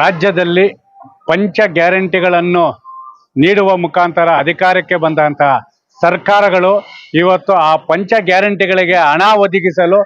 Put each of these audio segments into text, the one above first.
ರಾಜ್ಯದಲ್ಲಿ ಪಂಚ ಗ್ಯಾರಂಟಿಗಳನ್ನು ನೀಡುವ ಮುಖಾಂತರ ಅಧಿಕಾರಕ್ಕೆ ಬಂದಂತಹ ಸರ್ಕಾರಗಳು ಇವತ್ತು ಆ ಪಂಚ ಗ್ಯಾರಂಟಿಗಳಿಗೆ ಹಣ ಒದಗಿಸಲು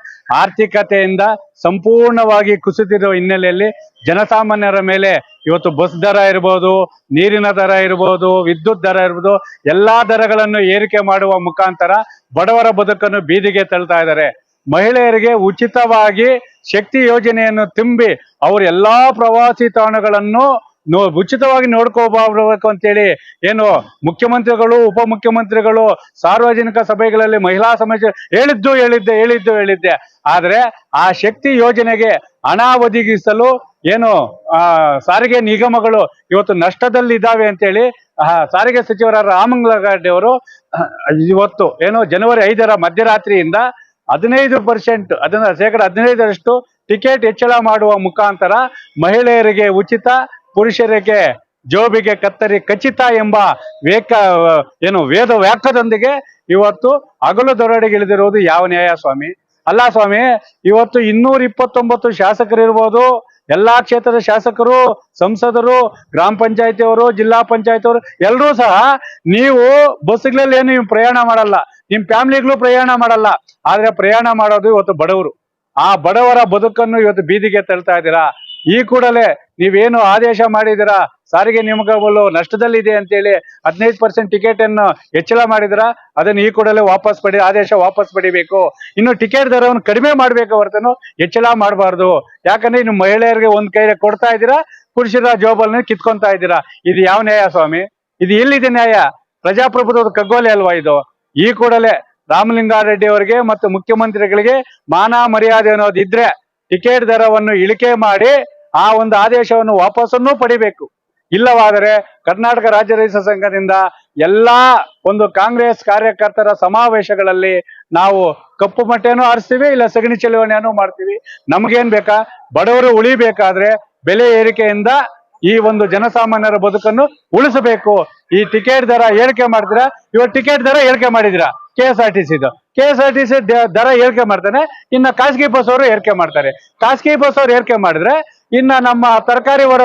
ಆರ್ಥಿಕತೆಯಿಂದ ಸಂಪೂರ್ಣವಾಗಿ ಕುಸಿದಿರುವ ಹಿನ್ನೆಲೆಯಲ್ಲಿ ಜನಸಾಮಾನ್ಯರ ಮೇಲೆ ಇವತ್ತು ಬಸ್ ದರ ಇರ್ಬೋದು, ನೀರಿನ ದರ ಇರ್ಬೋದು, ವಿದ್ಯುತ್ ದರ ಇರ್ಬೋದು, ಎಲ್ಲಾ ದರಗಳನ್ನು ಏರಿಕೆ ಮಾಡುವ ಮುಖಾಂತರ ಬಡವರ ಬದುಕನ್ನು ಬೀದಿಗೆ ತಳ್ತಾ ಇದ್ದಾರೆ. ಮಹಿಳೆಯರಿಗೆ ಉಚಿತವಾಗಿ ಶಕ್ತಿ ಯೋಜನೆಯನ್ನು ತುಂಬಿ ಅವ್ರ ಎಲ್ಲಾ ಪ್ರವಾಸಿ ತಾಣಗಳನ್ನು ನೋ ಉಚಿತವಾಗಿ ನೋಡ್ಕೋಬಾರ್ಬೇಕು ಅಂತೇಳಿ ಏನು ಮುಖ್ಯಮಂತ್ರಿಗಳು, ಉಪ ಮುಖ್ಯಮಂತ್ರಿಗಳು, ಸಾರ್ವಜನಿಕ ಸಭೆಗಳಲ್ಲಿ ಮಹಿಳಾ ಸಮಾಜ ಹೇಳಿದ್ದು ಹೇಳಿದ್ದೆ ಹೇಳಿದ್ದು ಹೇಳಿದ್ದೆ. ಆದರೆ ಆ ಶಕ್ತಿ ಯೋಜನೆಗೆ ಹಣ ಒದಗಿಸಲು ಏನು ಸಾರಿಗೆ ನಿಗಮಗಳು ಇವತ್ತು ನಷ್ಟದಲ್ಲಿ ಇದ್ದಾವೆ ಅಂತೇಳಿ ಸಾರಿಗೆ ಸಚಿವರ ರಾಮಂಗ್ಲಗಡ್ಡೆ ಅವರು ಇವತ್ತು ಏನು ಜನವರಿ ಐದರ ಮಧ್ಯರಾತ್ರಿಯಿಂದ ಹದಿನೈದು ಪರ್ಸೆಂಟ್ ಅದನ್ನ ಶೇಕಡ ಹದಿನೈದರಷ್ಟು ಟಿಕೆಟ್ ಹೆಚ್ಚಳ ಮಾಡುವ ಮುಖಾಂತರ ಮಹಿಳೆಯರಿಗೆ ಉಚಿತ, ಪುರುಷರಿಗೆ ಜೋಬಿಗೆ ಕತ್ತರಿ ಖಚಿತ ಎಂಬ ವೇಕ, ಏನು ವೇದ ವ್ಯಾಖ್ಯದೊಂದಿಗೆ ಇವತ್ತು ಹಗಲು ದೊರಡಿಗಿಳಿದಿರುವುದು ಯಾವ ನ್ಯಾಯ ಸ್ವಾಮಿ? ಅಲ್ಲ ಸ್ವಾಮಿ, ಇವತ್ತು ಇನ್ನೂರ ಇಪ್ಪತ್ತೊಂಬತ್ತು ಶಾಸಕರಿರ್ಬೋದು ಎಲ್ಲಾ ಕ್ಷೇತ್ರದ ಶಾಸಕರು, ಸಂಸದರು, ಗ್ರಾಮ ಪಂಚಾಯತಿಯವರು, ಜಿಲ್ಲಾ ಪಂಚಾಯತಿಯವರು ಎಲ್ಲರೂ ಸಹ ನೀವು ಬಸ್ಗಳಲ್ಲಿ ಏನು ನೀವು ಪ್ರಯಾಣ ಮಾಡಲ್ಲ. ನಿಮ್ ಫ್ಯಾಮಿಲಿಗಳು ಪ್ರಯಾಣ ಮಾಡಲ್ಲ. ಆದ್ರೆ ಪ್ರಯಾಣ ಮಾಡೋದು ಇವತ್ತು ಬಡವರು. ಆ ಬಡವರ ಬದುಕನ್ನು ಇವತ್ತು ಬೀದಿಗೆ ತಳ್ತಾ ಇದ್ದೀರಾ. ಈ ಕೂಡಲೇ ನೀವೇನು ಆದೇಶ ಮಾಡಿದಿರಾ ಸಾರಿಗೆ ನಿಯಮಗಳು ನಷ್ಟದಲ್ಲಿದೆ ಅಂತೇಳಿ ಹದಿನೈದು ಪರ್ಸೆಂಟ್ ಟಿಕೆಟ್ ಅನ್ನು ಹೆಚ್ಚಳ ಮಾಡಿದ್ರ, ಅದನ್ನು ಈ ಕೂಡಲೇ ವಾಪಸ್ ಪಡಿ, ಆದೇಶ ವಾಪಸ್ ಪಡಿಬೇಕು. ಇನ್ನು ಟಿಕೆಟ್ ದರವನ್ನು ಕಡಿಮೆ ಮಾಡ್ಬೇಕು ಹೊರತನು ಹೆಚ್ಚಳ ಮಾಡಬಾರ್ದು. ಯಾಕಂದ್ರೆ ಇನ್ನು ಮಹಿಳೆಯರಿಗೆ ಒಂದ್ ಕೈ ಕೊಡ್ತಾ ಇದ್ದೀರಾ, ಪುರುಷರ ಜೋಬಲ್ನ ಕಿತ್ಕೊಂತಾ ಇದ್ದೀರಾ? ಇದು ಯಾವ ನ್ಯಾಯ ಸ್ವಾಮಿ? ಇದು ಎಲ್ಲಿದೆ ನ್ಯಾಯ? ಪ್ರಜಾಪ್ರಭುತ್ವದ ಕಗ್ಗೋಲೆ ಅಲ್ವಾ ಇದು? ಈ ಕೂಡಲೇ ರಾಮಲಿಂಗಾರೆಡ್ಡಿ ಅವರಿಗೆ ಮತ್ತು ಮುಖ್ಯಮಂತ್ರಿಗಳಿಗೆ ಮಾನ ಮರ್ಯಾದೆ ಅನ್ನೋದು ಇದ್ರೆ ಟಿಕೆಟ್ ದರವನ್ನು ಇಳಿಕೆ ಮಾಡಿ ಆ ಒಂದು ಆದೇಶವನ್ನು ವಾಪಸ್ಸನ್ನು ಪಡಿಬೇಕು. ಇಲ್ಲವಾದರೆ ಕರ್ನಾಟಕ ರಾಜ್ಯ ರೈತ ಸಂಘದಿಂದ ಎಲ್ಲಾ ಒಂದು ಕಾಂಗ್ರೆಸ್ ಕಾರ್ಯಕರ್ತರ ಸಮಾವೇಶಗಳಲ್ಲಿ ನಾವು ಕಪ್ಪು ಮಟ್ಟೆನೂ ಆರಿಸ್ತೀವಿ, ಇಲ್ಲ ಸಗಣಿ ಚಳವಳಿಯನ್ನು ಮಾಡ್ತೀವಿ. ನಮಗೇನ್ ಬೇಕಾ? ಬಡವರು ಉಳಿಬೇಕಾದ್ರೆ ಬೆಲೆ ಏರಿಕೆಯಿಂದ ಈ ಒಂದು ಜನಸಾಮಾನ್ಯರ ಬದುಕನ್ನು ಉಳಿಸಬೇಕು. ಈ ಟಿಕೆಟ್ ದರ ಏರಿಕೆ ಮಾಡಿದ್ರ ಇವತ್ತು ಟಿಕೆಟ್ ದರ ಏರಿಕೆ ಮಾಡಿದಿರಾ ಕೆ ಎಸ್ ಆರ್ ಟಿ ಸಿದು K S R T C ದರ ಏರಿಕೆ ಮಾಡ್ತಾನೆ, ಇನ್ನ ಖಾಸಗಿ ಬಸ್ ಅವರು ಏರಿಕೆ ಮಾಡ್ತಾರೆ. ಖಾಸಗಿ ಬಸ್ ಅವ್ರು ಏರಿಕೆ ಮಾಡಿದ್ರೆ ಇನ್ನ ನಮ್ಮ ತರಕಾರಿ ಹೊರ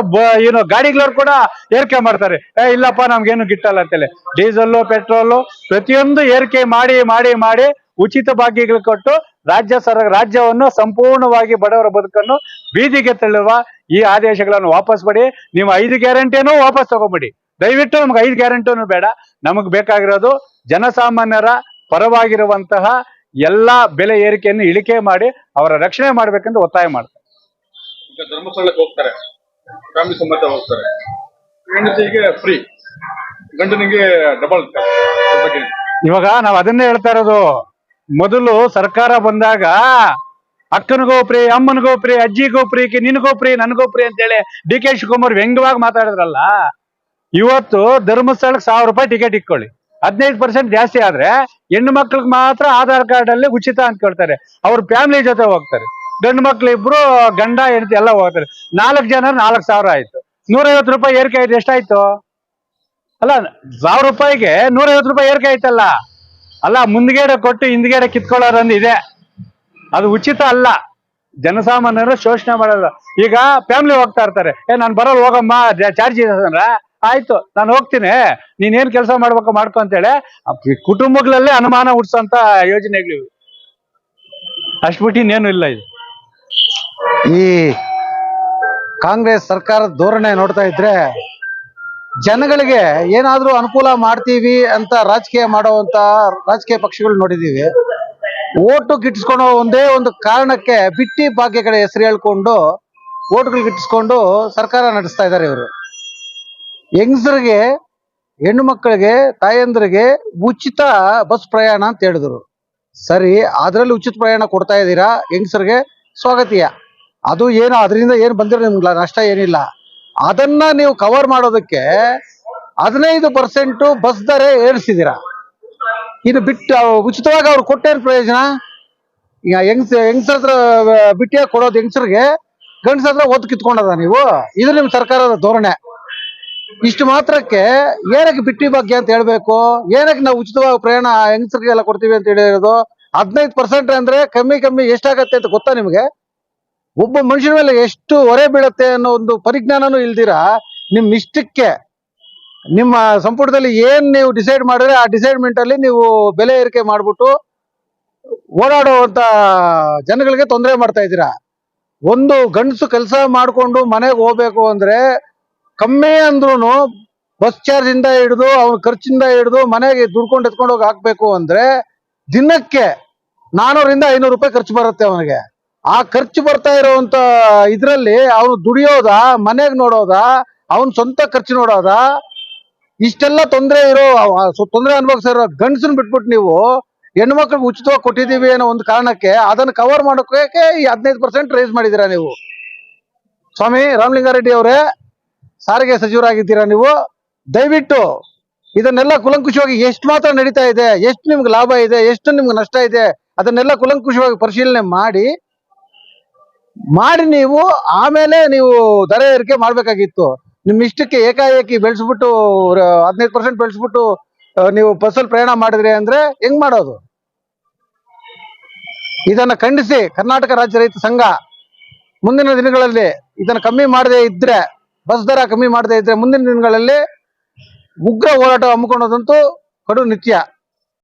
ಏನು ಗಾಡಿಗಳವ್ರು ಕೂಡ ಏರಿಕೆ ಮಾಡ್ತಾರೆ. ಏ, ಇಲ್ಲಪ್ಪ, ನಮ್ಗೇನು ಗಿಟ್ಟಲ್ಲ ಅಂತೇಳಿ. ಡೀಸೆಲ್ಲು, ಪೆಟ್ರೋಲು ಪ್ರತಿಯೊಂದು ಏರಿಕೆ ಮಾಡಿ ಮಾಡಿ ಮಾಡಿ ಉಚಿತ ಭಾಗ್ಯಗಳು ಕೊಟ್ಟು ರಾಜ್ಯ ಸರ, ರಾಜ್ಯವನ್ನು ಸಂಪೂರ್ಣವಾಗಿ ಬಡವರ ಬದುಕನ್ನು ಬೀದಿಗೆ ತಳ್ಳುವ ಈ ಆದೇಶಗಳನ್ನು ವಾಪಸ್ ಪಡಿ ನೀವು ಐದು ಗ್ಯಾರಂಟಿಯನ್ನು ವಾಪಸ್ ತಗೊಂಬಿಡಿ. ದಯವಿಟ್ಟು ನಮ್ಗೆ ಐದು ಗ್ಯಾರಂಟಿನೂ ಬೇಡ. ನಮಗ್ ಬೇಕಾಗಿರೋದು ಜನಸಾಮಾನ್ಯರ ಪರವಾಗಿರುವಂತಹ ಎಲ್ಲಾ ಬೆಲೆ ಏರಿಕೆಯನ್ನು ಇಳಿಕೆ ಮಾಡಿ ಅವರ ರಕ್ಷಣೆ ಮಾಡ್ಬೇಕೆಂದು ಒತ್ತಾಯ ಮಾಡ್ತಾರೆ ಈಗ ಧರ್ಮಸ್ಥಳಕ್ಕೆ ಹೋಗ್ತಾರೆ. ಫ್ಯಾಮಿಲಿ ಸಮೇತ ಹೋಗ್ತಾರೆ. ಹೆಂಡತಿಗೆ ಫ್ರೀ ಗಂಡನಿಗೆ ಡಬಲ್ ಇವಾಗ ನಾವ್ ಅದನ್ನೇ ಹೇಳ್ತಾ ಇರೋದು. ಮೊದಲು ಸರ್ಕಾರ ಬಂದಾಗ ಅಕ್ಕನಿಗೋ ಪ್ರಿ ಅಮ್ಮನಿಗೋ ಪ್ರಿ ಅಜ್ಜಿಗೋ ಪ್ರಿ ನಿನಗೋ ಪ್ರಿ ನನಗೋ ಅಂತ ಅಂತೇಳಿ ಡಿ ಕೆ ಶಿವಕುಮಾರ್ ವ್ಯಂಗ್ಯವಾಗಿ ಮಾತಾಡಿದ್ರಲ್ಲ, ಇವತ್ತು ಧರ್ಮಸ್ಥಳಕ್ಕೆ ಸಾವಿರ ರೂಪಾಯಿ ಟಿಕೆಟ್ ಇಟ್ಕೊಳ್ಳಿ. ಹದಿನೈದು ಪರ್ಸೆಂಟ್ ಜಾಸ್ತಿ ಆದ್ರೆ ಹೆಣ್ಣು ಮಕ್ಳಿಗೆ ಮಾತ್ರ ಆಧಾರ್ ಕಾರ್ಡ್ ಅಲ್ಲಿ ಉಚಿತ ಅಂತ ಕೇಳ್ತಾರೆ. ಅವ್ರ ಫ್ಯಾಮಿಲಿ ಜೊತೆ ಹೋಗ್ತಾರೆ. ಗಂಡು ಮಕ್ಳು ಇಬ್ರು, ಗಂಡ, ಹೆಂಡತಿ ಎಲ್ಲ ಹೋಗ್ತಾರೆ. ನಾಲ್ಕು ಜನ ನಾಲ್ಕು ಸಾವಿರ ಆಯ್ತು. ನೂರೈವತ್ತು ರೂಪಾಯಿ ಏರಿಕೆ ಆಯ್ತು, ಎಷ್ಟಾಯ್ತು? ಅಲ್ಲ, ಸಾವಿರ ರೂಪಾಯಿಗೆ ನೂರೈವತ್ತು ರೂಪಾಯಿ ಏರಿಕೆ ಆಯ್ತಲ್ಲ? ಅಲ್ಲ, ಮುಂದ್ಗಡೆ ಕೊಟ್ಟು ಹಿಂದ್ಗಡೆ ಕಿತ್ಕೊಳ್ಳೋರೊಂದು ಇದೆ. ಅದು ಉಚಿತ ಅಲ್ಲ. ಜನಸಾಮಾನ್ಯರು ಶೋಷಣೆ ಮಾಡಲ್ಲ ಈಗ ಫ್ಯಾಮಿಲಿ ಹೋಗ್ತಾ ಇರ್ತಾರೆ. ಏ, ನಾನು ಬರೋಲ್ಲ ಹೋಗಮ್ಮ ಚಾರ್ಜ್ ಇದೆ ಅಂದ್ರ? ಆಯ್ತು, ನಾನು ಹೋಗ್ತೀನಿ. ನೀನ್ ಏನ್ ಕೆಲಸ ಮಾಡ್ಬೇಕು ಮಾಡ್ಕೊ ಅಂತೇಳಿ. ಕುಟುಂಬಗಳಲ್ಲಿ ಅನುಮಾನ ಹುಡ್ಸೋಂತ ಯೋಜನೆಗಳಿವೆ. ಅಷ್ಟ್ಬಿಟ್ಟು ಇನ್ನೇನು ಇಲ್ಲ ಇದು. ಈ ಕಾಂಗ್ರೆಸ್ ಸರ್ಕಾರದ ಧೋರಣೆ ನೋಡ್ತಾ ಇದ್ರೆ ಜನಗಳಿಗೆ ಏನಾದ್ರೂ ಅನುಕೂಲ ಮಾಡ್ತೀವಿ ಅಂತ ರಾಜಕೀಯ ಮಾಡುವಂತ ರಾಜಕೀಯ ಪಕ್ಷಗಳು ನೋಡಿದೀವಿ. ಓಟು ಗಿಟ್ಟಿಸ್ಕೊಳೋ ಒಂದೇ ಒಂದು ಕಾರಣಕ್ಕೆ ಬಿಟ್ಟಿ ಭಾಗ್ಯಗಳ ಹೆಸರು ಹೇಳ್ಕೊಂಡು ಓಟ್ಗಳು ಗಿಟ್ಟಿಸ್ಕೊಂಡು ಸರ್ಕಾರ ನಡೆಸ್ತಾ ಇದ್ದಾರೆ ಇವರು. ಹೆಂಗಸರಿಗೆ, ಹೆಣ್ಣು ಮಕ್ಕಳಿಗೆ, ತಾಯಂದ್ರಿಗೆ ಉಚಿತ ಬಸ್ ಪ್ರಯಾಣ ಅಂತ ಹೇಳಿದ್ರು. ಸರಿ, ಅದರಲ್ಲಿ ಉಚಿತ ಪ್ರಯಾಣ ಕೊಡ್ತಾ ಇದ್ದೀರಾ? ಹೆಂಗಸರಿಗೆ ಸ್ವಾಗತೀಯ. ಅದು ಏನು, ಅದರಿಂದ ಏನು ಬಂದಿರೋ ನಿಮ್ಗೆ ನಷ್ಟ ಏನಿಲ್ಲ. ಅದನ್ನ ನೀವು ಕವರ್ ಮಾಡೋದಕ್ಕೆ ಹದಿನೈದು ಪರ್ಸೆಂಟು ಬಸ್ ದರ ಏರಿಸಿದ್ದೀರಾ ಇನ್ನು ಬಿಟ್ಟು ಉಚಿತವಾಗಿ ಅವ್ರು ಕೊಟ್ಟೇನು ಪ್ರಯೋಜನ? ಈಗ ಹೆಂಗ್ಸ ಹೆಂಗ್ಸ್ರ ಹತ್ರ ಬಿಟ್ಟಿಯಾಗಿ ಕೊಡೋದು ಹೆಂಗ್ಸರಿಗೆ? ಗಂಡಸ್ರ ಹತ್ರ ಒತ್ತು ಕಿತ್ಕೊಂಡದ ನೀವು? ಇದು ನಿಮ್ಮ ಸರ್ಕಾರದ ಧೋರಣೆ. ಇಷ್ಟು ಮಾತ್ರಕ್ಕೆ ಏನಕ್ಕೆ ಬಿಟ್ಟಿ ಬಗ್ಗೆ ಅಂತ ಹೇಳ್ಬೇಕು? ಏನಕ್ಕೆ ನಾವು ಉಚಿತವಾಗಿ ಪ್ರಯಾಣ ಹೆಂಗಸರಿಗೆಲ್ಲ ಕೊಡ್ತೀವಿ ಅಂತ ಹೇಳಿರೋದು? ಹದಿನೈದು ಪರ್ಸೆಂಟ್ ಅಂದ್ರೆ ಕಮ್ಮಿ ಕಮ್ಮಿ ಎಷ್ಟಾಗತ್ತೆ ಅಂತ ಗೊತ್ತಾ ನಿಮ್ಗೆ? ಒಬ್ಬ ಮನುಷ್ಯನ ಮೇಲೆ ಎಷ್ಟು ಹೊರೆ ಬೀಳುತ್ತೆ ಅನ್ನೋ ಒಂದು ಪರಿಜ್ಞಾನನೂ ಇಲ್ದಿರಾ ನಿಮ್ಮ ಇಷ್ಟಕ್ಕೆ ನಿಮ್ಮ ಸಂಪುಟದಲ್ಲಿ ಏನ್ ನೀವು ಡಿಸೈಡ್ ಮಾಡಿದ್ರೆ ಆ ಡಿಸೈಡ್ಮೆಂಟ್ ಅಲ್ಲಿ ನೀವು ಬೆಲೆ ಏರಿಕೆ ಮಾಡ್ಬಿಟ್ಟು ಓಡಾಡುವಂತ ಜನಗಳಿಗೆ ತೊಂದರೆ ಮಾಡ್ತಾ ಇದ್ದೀರಾ. ಒಂದು ಗಂಡಸು ಕೆಲಸ ಮಾಡಿಕೊಂಡು ಮನೆಗೆ ಹೋಗ್ಬೇಕು ಅಂದ್ರೆ ಕಮ್ಮಿ ಅಂದ್ರೂ ಬಸ್ ಚಾರ್ಜ್ ಇಂದ ಹಿಡಿದು ಅವ್ನ ಖರ್ಚಿಂದ ಹಿಡಿದು ಮನೆಗೆ ದುಡ್ಕೊಂಡು ಎತ್ಕೊಂಡು ಹೋಗಿ ಹಾಕ್ಬೇಕು ಅಂದ್ರೆ ದಿನಕ್ಕೆ ನಾನೂರಿಂದ ಐನೂರು ರೂಪಾಯಿ ಖರ್ಚು ಬರುತ್ತೆ ಅವನಿಗೆ. ಆ ಖರ್ಚು ಬರ್ತಾ ಇರುವಂತ ಇದರಲ್ಲಿ ಅವನು ದುಡಿಯೋದ, ಮನೆಗ್ ನೋಡೋದ, ಅವನ್ ಸ್ವಂತ ಖರ್ಚು ನೋಡೋದ? ಇಷ್ಟೆಲ್ಲ ತೊಂದರೆ ಇರೋ ತೊಂದರೆ ಅನುಭವಿಸಿರೋ ಗಂಡಸನ್ ಬಿಟ್ಬಿಟ್ಟು ನೀವು ಹೆಣ್ಮಕ್ಳಿಗೆ ಉಚಿತವಾಗಿ ಕೊಟ್ಟಿದ್ದೀವಿ ಅನ್ನೋ ಒಂದು ಕಾರಣಕ್ಕೆ ಅದನ್ನ ಕವರ್ ಮಾಡೋಕೆ ಈ ಹದಿನೈದು ಪರ್ಸೆಂಟ್ ರೈಸ್ ಮಾಡಿದ್ದೀರಾ ನೀವು? ಸ್ವಾಮಿ ರಾಮಲಿಂಗಾರೆಡ್ಡಿ ಅವರೇ, ಸಾರಿಗೆ ಸಚಿವರಾಗಿದ್ದೀರಾ ನೀವು? ದಯವಿಟ್ಟು ಇದನ್ನೆಲ್ಲ ಕುಲಂಕುಷವಾಗಿ ಎಷ್ಟು ಮಾತ್ರ ನಡೀತಾ ಇದೆ, ಎಷ್ಟು ನಿಮ್ಗೆ ಲಾಭ ಇದೆ, ಎಷ್ಟು ನಿಮ್ಗೆ ನಷ್ಟ ಇದೆ, ಅದನ್ನೆಲ್ಲ ಕುಲಂಕುಷವಾಗಿ ಪರಿಶೀಲನೆ ಮಾಡಿ ಮಾಡಿ ನೀವು, ಆಮೇಲೆ ನೀವು ದರ ಏರಿಕೆ ಮಾಡ್ಬೇಕಾಗಿತ್ತು. ನಿಮ್ ಇಷ್ಟಕ್ಕೆ ಏಕಾಏಕಿ ಬೆಳೆಸ್ಬಿಟ್ಟು ಹದಿನೈದು ಪರ್ಸೆಂಟ್ ಬೆಳೆಸ್ಬಿಟ್ಟು ನೀವು ಬಸ್ಸಲ್ಲಿ ಪ್ರಯಾಣ ಮಾಡಿದ್ರಿ ಅಂದ್ರೆ ಹೆಂಗ್ ಮಾಡೋದು? ಇದನ್ನ ಖಂಡಿಸಿ ಕರ್ನಾಟಕ ರಾಜ್ಯ ರೈತ ಸಂಘ ಮುಂದಿನ ದಿನಗಳಲ್ಲಿ ಇದನ್ನ ಕಮ್ಮಿ ಮಾಡದೇ ಇದ್ರೆ, ಬಸ್ ದರ ಕಮ್ಮಿ ಮಾಡದೇ ಇದ್ರೆ ಮುಂದಿನ ದಿನಗಳಲ್ಲಿ ಉಗ್ರ ಹೋರಾಟ ಹಮ್ಮಿಕೊಳ್ಳೋದಂತೂ ಕಡು ನಿತ್ಯ.